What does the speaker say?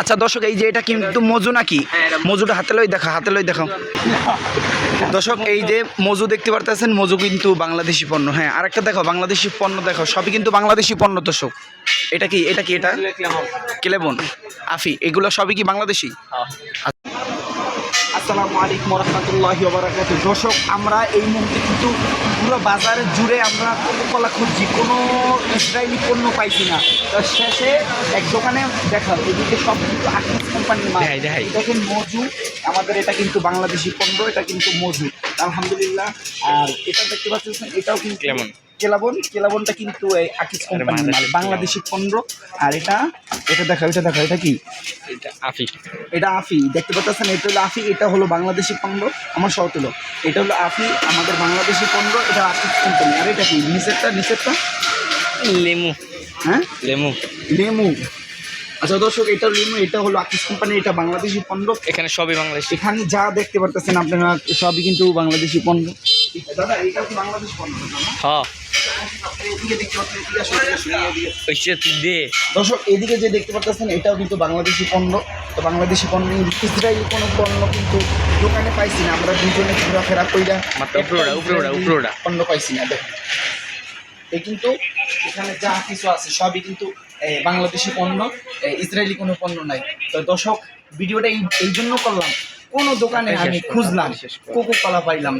আচ্ছা দর্শক এই যে এটা কিন্তু মজু নাকি? হ্যাঁ, মজুটা হাতে লই দেখা হাতে লই দেখাও। দর্শক এই যে মজু দেখতে পারতেছেন মজু কিন্তু বাংলাদেশি পণ্য। হ্যাঁ আরেকটা দেখো বাংলাদেশি পণ্য দেখো সবই কিন্তু বাংলাদেশি পণ্য দর্শক। এটা কি এটা কি এটা? কেলেবন। আফি এগুলো সবই কি বাংলাদেশি? আসসালামু আলাইকুম রহমতুল্লাহি ওবরাকাতু দর্শক আমরা এই মুহূর্তে কিন্তু পুরো বাজারে জুড়ে আমরা কোকোকলা খুঁজছি। কোনো ইসরায়েলি পণ্য পাইছি না। তো শেষে এক দোকানে দেখা এদিকে সব কিন্তু আকিস কোম্পানির মাল। দেখেন মজু আমাদের এটা কিন্তু বাংলাদেশি পণ্য এটা কিন্তু মজু। আলহামদুলিল্লাহ আর এটা দেখতে পাচ্ছেন এটাও কিন্তু? কেলাবন কেলাবনটা কিন্তু এই আকিস কোম্পানির মাল বাংলাদেশি পণ্য। আর এটা এটা দেখা এটা দেখা এটা কি? এটা আফি। এটা আফি দেখতে পাচ্ছেন? এটা হলো আফি এটা হলো বাংলাদেশি পণ্য। আমার শর্ট হলো এটা হলো আফি আমাদের বাংলাদেশি পণ্য এটা আফি কোম্পানি আর এটা কি? নিচেরটা নিচেরটা? লেমু। হ্যাঁ? লেমু। লেমু। আচ্ছা দর্শক এটা লেমু এটা হলো আকিস কোম্পানি এটা বাংলাদেশি পণ্য। এখানে সবই বাংলাদেশ। এখানে যা দেখতে পারতেছেন আপনারা সবই কিন্তু বাংলাদেশি পণ্য। দাদা এটা কি বাংলাদেশি পণ্য হ্যাঁ। দর্শক এদিকে যে দেখতে পাচ্ছেন এটাও কিন্তু বাংলাদেশি পণ্য। তো বাংলাদেশি পণ্য ইসরায়েলি কোনো পণ্য কিন্তু দোকানে পাইছি না। আমরা দুজনে ঘোরাফেরা কইরা। পণ্য পাইছি না দেখুন। এই কিন্তু এখানে যা কিছু আছে সবই কিন্তু এ, বাংলাদেশি পণ্য এ, ইসরায়েলি কোনো পণ্য নাই। তো দর্শক ভিডিওটা এই এই জন্য করলাম। কোনো দোকানে আমি খুঁজলাম কোকো কলা পাইলাম।